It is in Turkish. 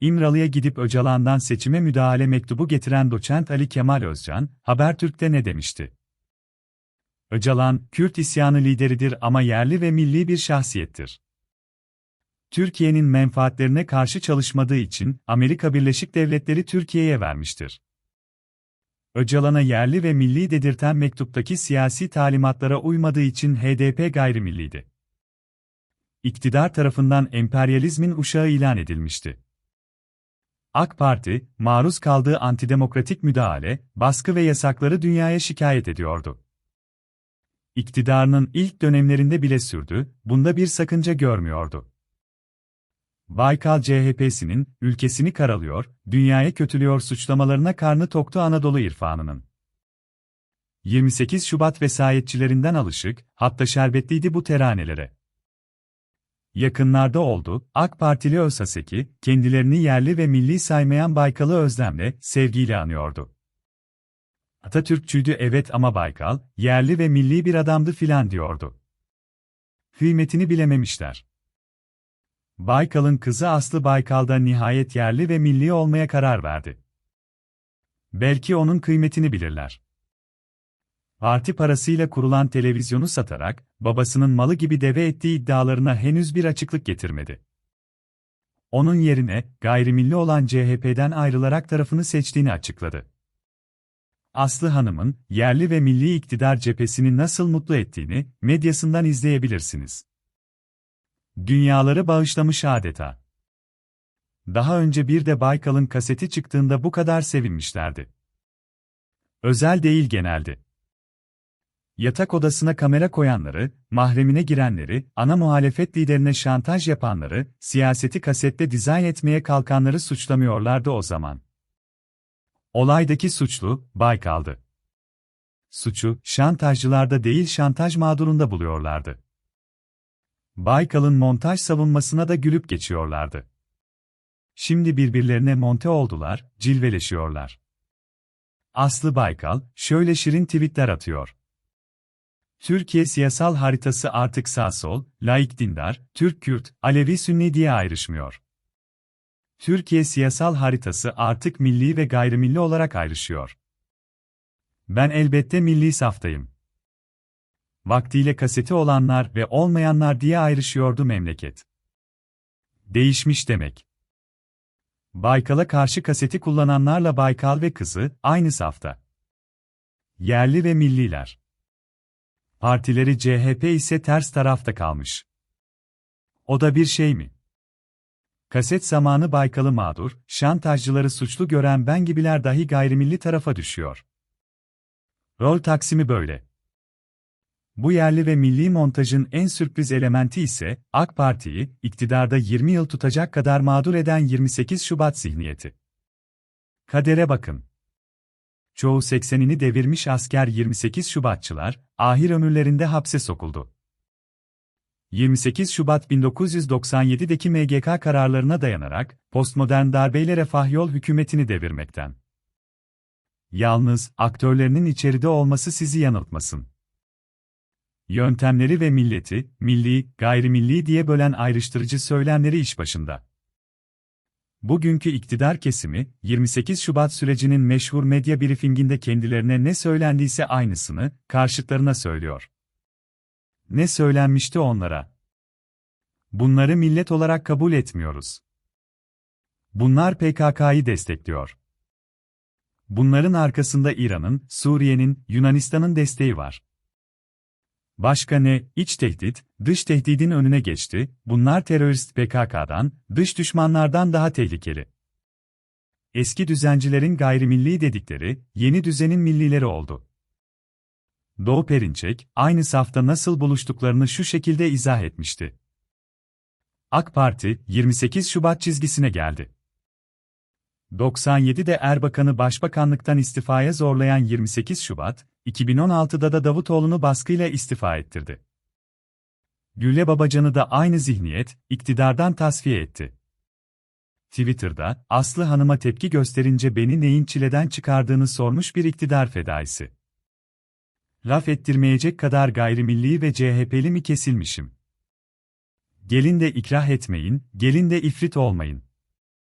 İmralı'ya gidip Öcalan'dan seçime müdahale mektubu getiren doçent Ali Kemal Özcan, Habertürk'te ne demişti? Öcalan, Kürt isyanı lideridir ama yerli ve milli bir şahsiyettir. Türkiye'nin menfaatlerine karşı çalışmadığı için Amerika Birleşik Devletleri Türkiye'ye vermiştir. Öcalan'a yerli ve milli dedirten mektuptaki siyasi talimatlara uymadığı için HDP gayrimilliydi. İktidar tarafından emperyalizmin uşağı ilan edilmişti. AK Parti, maruz kaldığı antidemokratik müdahale, baskı ve yasakları dünyaya şikayet ediyordu. İktidarının ilk dönemlerinde bile sürdü, bunda bir sakınca görmüyordu. Baykal CHP'sinin, ülkesini karalıyor, dünyaya kötülüyor suçlamalarına karnı toktu Anadolu irfanının. 28 Şubat vesayetçilerinden alışık, hatta şerbetliydi bu teranelere. Yakınlarda oldu, AK Partili Özhaseki, kendilerini yerli ve milli saymayan Baykal'ı özlemle, sevgiyle anıyordu. Atatürkçüydü evet ama Baykal, yerli ve milli bir adamdı filan diyordu. Kıymetini bilememişler. Baykal'ın kızı Aslı Baykal'da nihayet yerli ve milli olmaya karar verdi. Belki onun kıymetini bilirler. Parti parasıyla kurulan televizyonu satarak, babasının malı gibi deve ettiği iddialarına henüz bir açıklık getirmedi. Onun yerine, gayrimilli olan CHP'den ayrılarak tarafını seçtiğini açıkladı. Aslı Hanım'ın, yerli ve milli iktidar cephesini nasıl mutlu ettiğini, medyasından izleyebilirsiniz. Dünyaları bağışlamış adeta. Daha önce bir de Baykal'ın kaseti çıktığında bu kadar sevinmişlerdi. Özel değil genelde. Yatak odasına kamera koyanları, mahremine girenleri, ana muhalefet liderine şantaj yapanları, siyaseti kasette dizayn etmeye kalkanları suçlamıyorlardı o zaman. Olaydaki suçlu, Baykal'dı. Suçu, şantajcılarda değil şantaj mağdurunda buluyorlardı. Baykal'ın montaj savunmasına da gülüp geçiyorlardı. Şimdi birbirlerine monte oldular, cilveleşiyorlar. Aslı Baykal, şöyle şirin tweetler atıyor. Türkiye siyasal haritası artık sağ-sol, laik dindar, Türk-Kürt, Alevi-Sünni diye ayrışmıyor. Türkiye siyasal haritası artık milli ve gayrimilli olarak ayrışıyor. Ben elbette milli saftayım. Vaktiyle kaseti olanlar ve olmayanlar diye ayrışıyordu memleket. Değişmiş demek. Baykal'a karşı kaseti kullananlarla Baykal ve kızı aynı safta. Yerli ve milliler. Partileri CHP ise ters tarafta kalmış. O da bir şey mi? Kaset zamanı Baykal'ı mağdur, şantajcıları suçlu gören ben gibiler dahi gayrimilli tarafa düşüyor. Rol taksimi böyle. Bu yerli ve milli montajın en sürpriz elementi ise, AK Parti'yi, iktidarda 20 yıl tutacak kadar mağdur eden 28 Şubat zihniyeti. Kadere bakın. Çoğu 80'ini devirmiş asker 28 Şubatçılar, ahir ömürlerinde hapse sokuldu. 28 Şubat 1997'deki MGK kararlarına dayanarak, postmodern darbeyle refah yol hükümetini devirmekten. Yalnız, aktörlerinin içeride olması sizi yanıltmasın. Yöntemleri ve milleti, milli, gayrimilli diye bölen ayrıştırıcı söylemleri iş başında. Bugünkü iktidar kesimi, 28 Şubat sürecinin meşhur medya briefinginde kendilerine ne söylendiyse aynısını, karşıtlarına söylüyor. Ne söylenmişti onlara? Bunları millet olarak kabul etmiyoruz. Bunlar PKK'yı destekliyor. Bunların arkasında İran'ın, Suriye'nin, Yunanistan'ın desteği var. Başka ne, iç tehdit, dış tehdidin önüne geçti, bunlar terörist PKK'dan, dış düşmanlardan daha tehlikeli. Eski düzencilerin gayrimilli dedikleri, yeni düzenin millileri oldu. Doğu Perinçek, aynı safta nasıl buluştuklarını şu şekilde izah etmişti. AK Parti, 28 Şubat çizgisine geldi. 97'de Erbakan'ı başbakanlıktan istifaya zorlayan 28 Şubat, 2016'da da Davutoğlu'nu baskıyla istifa ettirdi. Gülle Babacan'ı da aynı zihniyet, iktidardan tasfiye etti. Twitter'da, Aslı Hanım'a tepki gösterince beni neyin çileden çıkardığını sormuş bir iktidar fedaisi. Laf ettirmeyecek kadar gayrimilli ve CHP'li mi kesilmişim? Gelin de ikrah etmeyin, gelin de ifrit olmayın.